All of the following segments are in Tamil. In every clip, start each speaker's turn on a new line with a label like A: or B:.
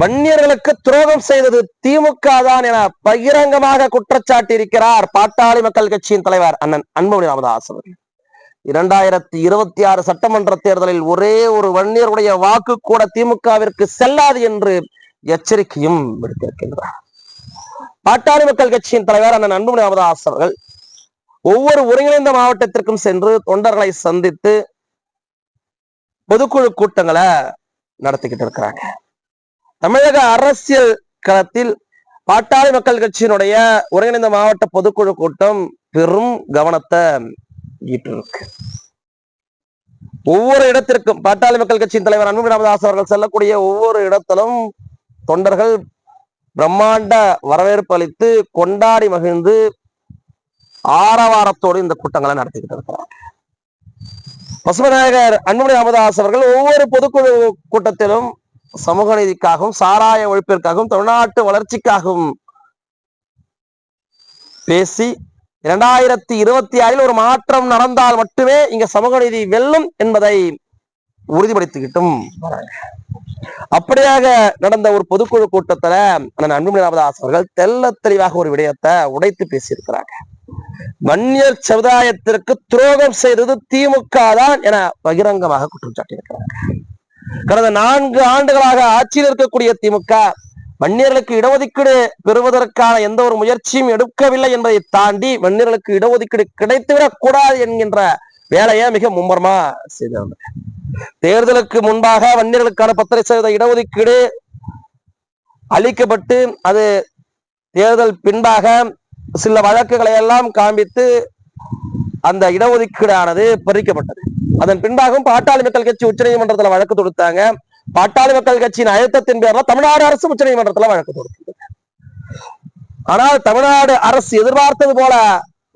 A: வன்னியர்களுக்கு துரோகம் செய்தது திமுக தான் என பகிரங்கமாக குற்றச்சாட்டி இருக்கிறார் பாட்டாளி மக்கள் கட்சியின் தலைவர் அண்ணன் அன்புமணி ராமதாஸ் இரண்டாயிரத்தி இருபத்தி ஆறு சட்டமன்ற தேர்தலில் ஒரே ஒரு வன்னியருடைய வாக்கு கூட திமுகவிற்கு செல்லாது என்று எச்சரிக்கையும் விடுத்திருக்கின்றார். பாட்டாளி மக்கள் கட்சியின் தலைவர் அண்ணன் அன்புமணி ராமதாஸ் அவர்கள் ஒவ்வொரு ஒருங்கிணைந்த மாவட்டத்திற்கும் சென்று தொண்டர்களை சந்தித்து பொதுக்குழு கூட்டங்களை நடத்திக்கிட்டு இருக்கிறாங்க. தமிழக அரசியல் களத்தில் பாட்டாளி மக்கள் கட்சியினுடைய ஒருங்கிணைந்த மாவட்ட பொதுக்குழு கூட்டம் பெரும் கவனத்தை ஈட்டிருக்கு. ஒவ்வொரு இடத்திற்கும் பாட்டாளி மக்கள் கட்சியின் தலைவர் அன்பு ராமதாஸ் அவர்கள் செல்லக்கூடிய ஒவ்வொரு இடத்திலும் தொண்டர்கள் பிரம்மாண்ட வரவேற்பு அளித்து கொண்டாடி மகிழ்ந்து ஆரவாரத்தோடு இந்த கூட்டங்களை நடத்திக்கிட்டு இருக்கிறார். பசுமநாயகர் அன்புமணி ராமதாஸ் அவர்கள் ஒவ்வொரு பொதுக்குழு கூட்டத்திலும் சமூக நீதிக்காகவும் சாராய ஒழிப்பிற்காகவும் தமிழ்நாட்டு வளர்ச்சிக்காகவும் பேசி இரண்டாயிரத்தி இருபத்தி ஆறில் ஒரு மாற்றம் நடந்தால் மட்டுமே இங்க சமூக நீதி வெல்லும் என்பதை உறுதிப்படுத்திக்கிட்டும். அப்படியாக நடந்த ஒரு பொதுக்குழு கூட்டத்துல அண்ணன் அன்புமணி ராமதாஸ் அவர்கள் தெல்ல தெளிவாக ஒரு விடயத்தை உடைத்து பேசியிருக்கிறாங்க. வன்னியர் சமுதாயத்திற்கு துரோகம் செய்தது திமுக தான் என பகிரங்கமாக குற்றம் சாட்டியிருக்கிறாங்க. கடந்த நான்கு ஆண்டுகளாக ஆட்சியில் இருக்கக்கூடிய திமுக வன்னியர்களுக்கு இடஒதுக்கீடு பெறுவதற்கான எந்த ஒரு முயற்சியும் எடுக்கவில்லை என்பதை தாண்டி வன்னியர்களுக்கு இடஒதுக்கீடு கிடைத்துவிடக் கூடாது என்கின்ற வேலையை மிக மும்முரமா செய்தாங்க தேர்தலுக்கு முன்பாக வன்னியர்களுக்கான பத்திரை சதவீத இடஒதுக்கீடு அளிக்கப்பட்டு அது தேர்தல் பின்பாக சில வழக்குகளை எல்லாம் காண்பித்து அந்த இடஒதுக்கீடானது பறிக்கப்பட்டது. அதன் பின்பாகவும் பாட்டாளி மக்கள் கட்சி உச்சநீதிமன்றத்துல வழக்கு தொடுத்தாங்க. பாட்டாளி மக்கள் கட்சியின் அழுத்தத்தின் பேர்ல தமிழ்நாடு அரசு உச்சநீதிமன்றத்துல வழக்கு தொடுத்தது ஆனால் தமிழ்நாடு அரசு எதிர்பார்த்தது போல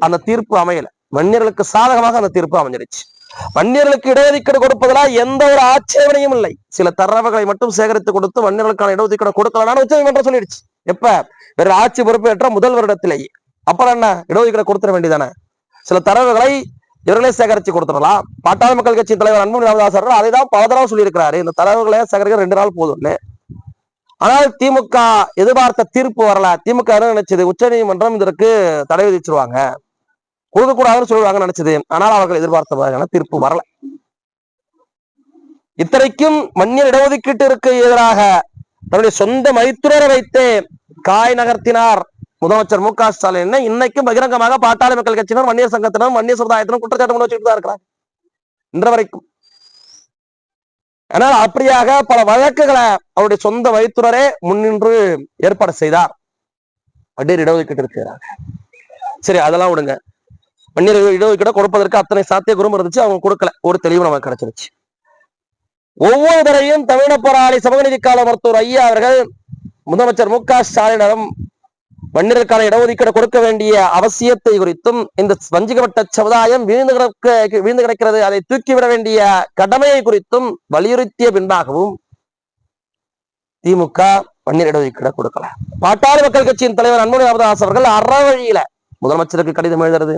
A: அந்த தீர்ப்பு அமையல. வன்னியர்களுக்கு சாதகமாக அந்த தீர்ப்பு அமைஞ்சிருச்சு. வன்னியர்களுக்கு இடஒதுக்கீடு கொடுப்பதில் எந்த ஒரு ஆட்சேபனையும் இல்லை. சில தரவுகளை மட்டும் சேகரித்து கொடுத்து வன்னியர்களுக்கான இடஒதுக்கீடு கொடுக்கலாம்னு உச்சநீதிமன்றம் சொல்லிடுச்சு. எப்ப? வேற ஆட்சி பொறுப்பேற்ற முதல் வருடத்திலேயே அப்புறம் என்ன? இடஒதுக்கீடு கொடுத்துட வேண்டியதானே சில தரவுகளை இவர்களே சேகரித்து கொடுத்துடலாம். பாட்டாளி மக்கள் கட்சி தலைவர் அன்பு ராமதாஸ் அவர்கள் அதை தான் பல தடவை சொல்லியிருக்கிறாரு. இந்த தரவுகளை சேகரிக்க ரெண்டு நாள் போதும்னு ஆனால் திமுக எதிர்பார்த்த தீர்ப்பு வரல. திமுக என்ன நினைச்சது? உச்சநீதிமன்றம் இதற்கு தடை விதிச்சிருவாங்க. கொடுக்கக்கூடாதுன்னு சொல்லுவாங்க நினைச்சது. ஆனால் அவர்கள் எதிர்பார்த்த மாதிரியான தீர்ப்பு வரல. இத்தனைக்கும் மன்னியர் இடஒதுக்கீட்டிற்கு எதிராக தன்னுடைய சொந்த மைத்துனரை வைத்தே காய் நகர்த்தினார் முதலமைச்சர் மு க ஸ்டாலின் இன்னைக்கும் பகிரங்கமாக பாட்டாளி மக்கள் கட்சியினர் வன்னியர் சங்கத்தினரும் வன்னிய சமுதாயத்தினரும் குற்றச்சாட்டு முன் வச்சுட்டு தான் இருக்கிறாங்க. இன்று வரைக்கும். ஆனால் அப்படியாக பல வழக்குகளை அவருடைய சொந்த வைத்துனரே முன்னின்று ஏற்பாடு செய்தார். வன்னியர் இடஒதுக்கீட்டு இருக்கிறாங்க. சரி அதெல்லாம் விடுங்க. வன்னியர் இடஒதுக்கீடு கொடுப்பதற்கு அத்தனை சாத்தியகுறும் இருந்துச்சு அவங்க கொடுக்கல. ஒரு தெளிவு நமக்கு கிடைச்சிருச்சு. ஒவ்வொரு தடையும் தமிழ போராளி சமூக நீதிக்கால மருத்துவர் ஐயா அவர்கள் முதலமைச்சர் மு க ஸ்டாலினிடம் வன்னியருக்கான இடஒதுக்கீடு கொடுக்க வேண்டிய அவசியத்தை குறித்தும் இந்த வஞ்சிக்கப்பட்ட சமுதாயம் வீழ்ந்து கிடக்க வீழ்ந்து கிடக்கிறது அதை தூக்கிவிட வேண்டிய கடமையை குறித்தும் வலியுறுத்திய பின்பாகவும் திமுக மன்னிர் இடஒதுக்கீடு கொடுக்கல. பாட்டாளி மக்கள் கட்சியின் தலைவர் அன்புமணி ராமதாஸ் அவர்கள் அறவழியில முதலமைச்சருக்கு கடிதம் எழுதுறது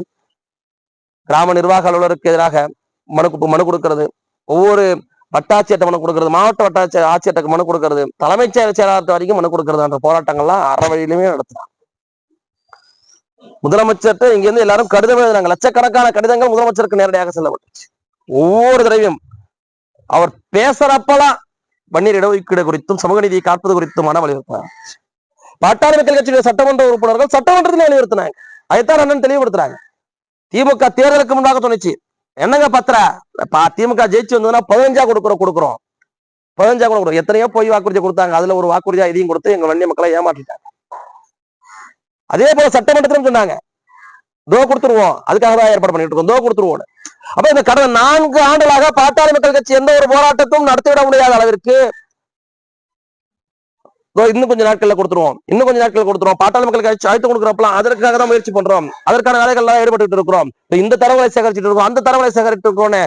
A: கிராம நிர்வாக அலுவலருக்கு எதிராக மனு மனு கொடுக்கிறது ஒவ்வொரு வட்டாட்சியர்ட்ட மனு கொடுக்கிறது மாவட்ட வட்டாட்சியர் ஆட்சியர்ட்ட மனு கொடுக்கறது தலைமைச் செயலர் செயலாளர் வரைக்கும் மனு கொடுக்கறது அந்த போராட்டங்கள்லாம் அறவழியிலுமே நடத்துறாங்க. முதலமைச்சர்கிட்ட இங்க இருந்து எல்லாரும் கடிதம் எழுதுனாங்க லட்சக்கணக்கான கடிதங்கள் முதலமைச்சருக்கு நேரடியாக செல்லப்பட்டுச்சு. ஒவ்வொரு தடவையும் அவர் பேசுறப்பெல்லாம் வன்னியர் இடஒதுக்கீடு குறித்தும் சமூக நீதியை காப்பது குறித்துமான வலியுறுத்தினார் பாட்டாளி மக்கள் கட்சியுடைய சட்டமன்ற உறுப்பினர்கள் சட்டமன்றத்தில் வலியுறுத்தினாங்க. அதைத்தான் அண்ணன் தெளிவுபடுத்துறாங்க. திமுக தேர்தலுக்கு முன்பாக தோணுச்சு. என்னங்க பத்திர? பா திமுக ஜெயிச்சு வந்ததுன்னா பதினஞ்சா கொடுக்குறோம் கொடுக்குறோம். பதினஞ்சா கொடுக்குறோம். எத்தனையோ போய் வாக்குறுதி கொடுத்தாங்க. அதுல ஒரு வாக்குறுதியா இதையும் கொடுத்து எங்க வன்னிய மக்களை ஏமாற்றிட்டாங்க. அதே போல சட்டமன்றத்திலும் சொன்னாங்க. தோ கொடுத்துருவோம். அதுக்காக தான் ஏற்பாடு பண்ணிட்டு இருக்கோம். தோ கொடுத்துருவோம். அப்ப இந்த கடந்த நான்கு ஆண்டுகளாக பாட்டாளி மக்கள் கட்சி எந்த ஒரு போராட்டத்தும் நடத்திவிட முடியாத அளவிற்கு இன்னும் கொஞ்ச நாட்கள்ல கொடுத்துருவோம். இன்னும் கொஞ்ச நாட்கள் கொடுத்துருவோம். பாட்டாளி மக்கள் கட்சி அழைத்து கொடுக்குறப்பலாம் அதற்காக தான் முயற்சி பண்றோம். அதற்கான வேலைகள்லாம் ஈடுபட்டு இருக்கிறோம். இந்த தரவுகளை சேகரிச்சுட்டு இருக்கோம். அந்த தரவுகளை சேகரித்து இருக்கோம்னு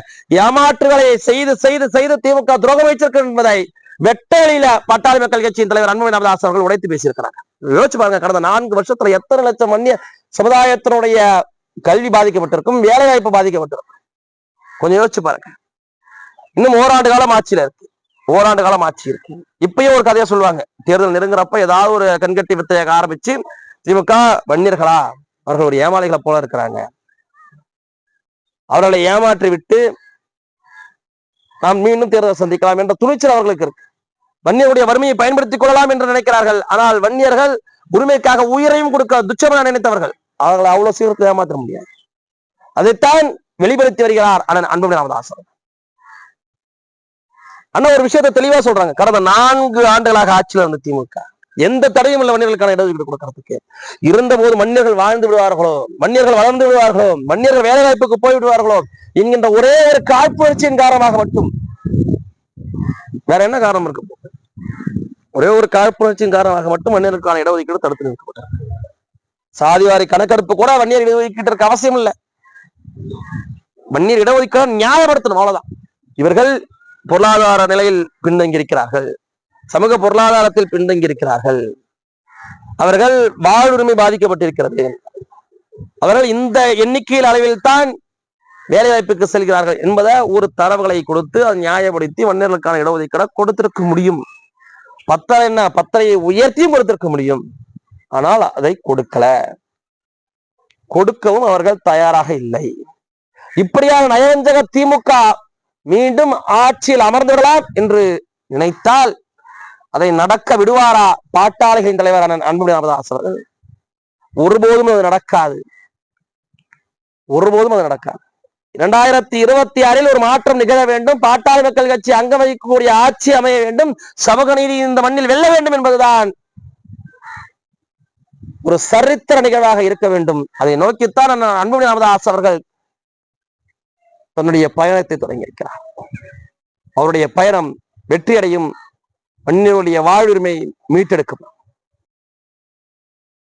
A: ஏமாற்றுகளை செய்து செய்து செய்து திமுக துரோகம் வைச்சிருக்கிறோம் என்பதை வெட்டவெளியில பட்டாளி மக்கள் கட்சியின் தலைவர் அன்பு ராமதாஸ் அவர்கள் உடைத்து பேசியிருக்கிறாங்க. யோசிச்சு பாருங்க கடந்த நான்கு வருஷத்துல எத்தனை லட்சம் மன்னிய சமுதாயத்தினுடைய கல்வி பாதிக்கப்பட்டிருக்கும் வேலை வாய்ப்பு பாதிக்கப்பட்டிருக்கும்? கொஞ்சம் யோசிச்சு பாருங்க. இன்னும் ஓராண்டு காலம் ஆட்சியில இருக்கு. ஓராண்டு காலம் ஆட்சி இருக்கு. இப்பயும் ஒரு கதையை சொல்லுவாங்க. தேர்தல் நெருங்குறப்ப ஏதாவது ஒரு கண்கட்டி வித்தையாக ஆரம்பிச்சு திமுக வன்னியர்களா? அவர்கள் ஒரு ஏமாளிகளை போல இருக்கிறாங்க. அவர்களை ஏமாற்றி விட்டு நாம் மீண்டும் தேர்தல் சந்திக்கலாம் என்ற துணிச்சல் அவர்களுக்கு இருக்கு. வன்னியருடைய வறுமையை பயன்படுத்திக் கொள்ளலாம் என்று நினைக்கிறார்கள். ஆனால் வன்னியர்கள் உரிமைக்காக உயிரையும் கொடுக்க துச்சமாக நினைத்தவர்கள். அவர்களை அவ்வளவு சீக்கிரத்தில் ஏமாற்ற முடியாது. அதைத்தான் வெளிப்படுத்தி வருகிறார் அண்ணன் அன்புமணி ராமதாசன். அண்ணா ஒரு விஷயத்தை தெளிவா சொல்றாங்க. கடந்த நான்கு ஆண்டுகளாக ஆட்சியில் இருந்த திமுக எந்த தடையும் இல்லை வன்னியர்களுக்கான இடஒதுக்கீடு கொடுக்கறதுக்கு. இருந்த போது மன்னியர்கள் வாழ்ந்து விடுவார்களோ? மன்னியர்கள் வளர்ந்து விடுவார்களோ? மன்னியர்கள் வேலை வாய்ப்புக்கு போய் விடுவார்களோ? என்கின்ற ஒரே ஒரு காழ்ப்புணர்ச்சியின் காரணமாக மட்டும் வேற என்ன காரணம் இருக்கு ஒரே ஒரு காழ்ப்புணர்ச்சியின் காரணமாக மட்டும் வன்னியர்களுக்கான இடஒதுக்கீடு தடுத்து நிறுத்தப்பட்டார் சாதிவாரி கணக்கெடுப்பு கூட வன்னியர் இடஒதுக்கீட்டிற்கு அவசியம் இல்லை. வன்னியர் இடஒதுக்கீடு நியாயப்படுத்தணும் அவ்வளவுதான். இவர்கள் பொருளாதார நிலையில் பின்தங்கி இருக்கிறார்கள் சமூக பொருளாதாரத்தில் பின்தங்கி இருக்கிறார்கள் அவர்கள் வாழ்வுரிமை பாதிக்கப்பட்டிருக்கிறது. அவர்கள் இந்த எண்ணிக்கையில் அளவில் தான் வேலை வாய்ப்புக்கு செல்கிறார்கள் என்பதை ஒரு தரவுகளை கொடுத்து அதை நியாயப்படுத்தி வன்னியர்களுக்கான இடஒதுக்கீடை கொடுத்திருக்க முடியும். பத்தரை என்ன? பத்தரையை உயர்த்தியும் கொடுத்திருக்க முடியும். ஆனால் அதை கொடுக்கல. கொடுக்கவும் அவர்கள் தயாராக இல்லை. இப்படியாக நயவஞ்சக திமுக மீண்டும் ஆட்சியில் அமர்ந்துவிடலாம் என்று நினைத்தால் அதை நடக்க விடுவாரா? பாட்டாளிகளின் தலைவரான அன்புமணி ராமதாஸ் அவர்கள். ஒருபோதும் அது நடக்காது. ஒருபோதும் அது நடக்காது. இரண்டாயிரத்தி இருபத்தி ஆறில் ஒரு மாற்றம் நிகழ வேண்டும். பாட்டாளி மக்கள் கட்சி அங்க வகிக்கக்கூடிய ஆட்சி அமைய வேண்டும். சமூக நீதி இந்த மண்ணில் வெல்ல வேண்டும் என்பதுதான் ஒரு சரித்திர நிகழ்வாக இருக்க வேண்டும். அதை நோக்கித்தான் அன்புமணி ராமதாஸ் அவர்கள் தன்னுடைய பயணத்தை தொடங்கியிருக்கிறார் அவருடைய பயணம் வெற்றியடையும். மண்ணினுடைய வாழ்வுரிமை மீட்டெடுக்கும்.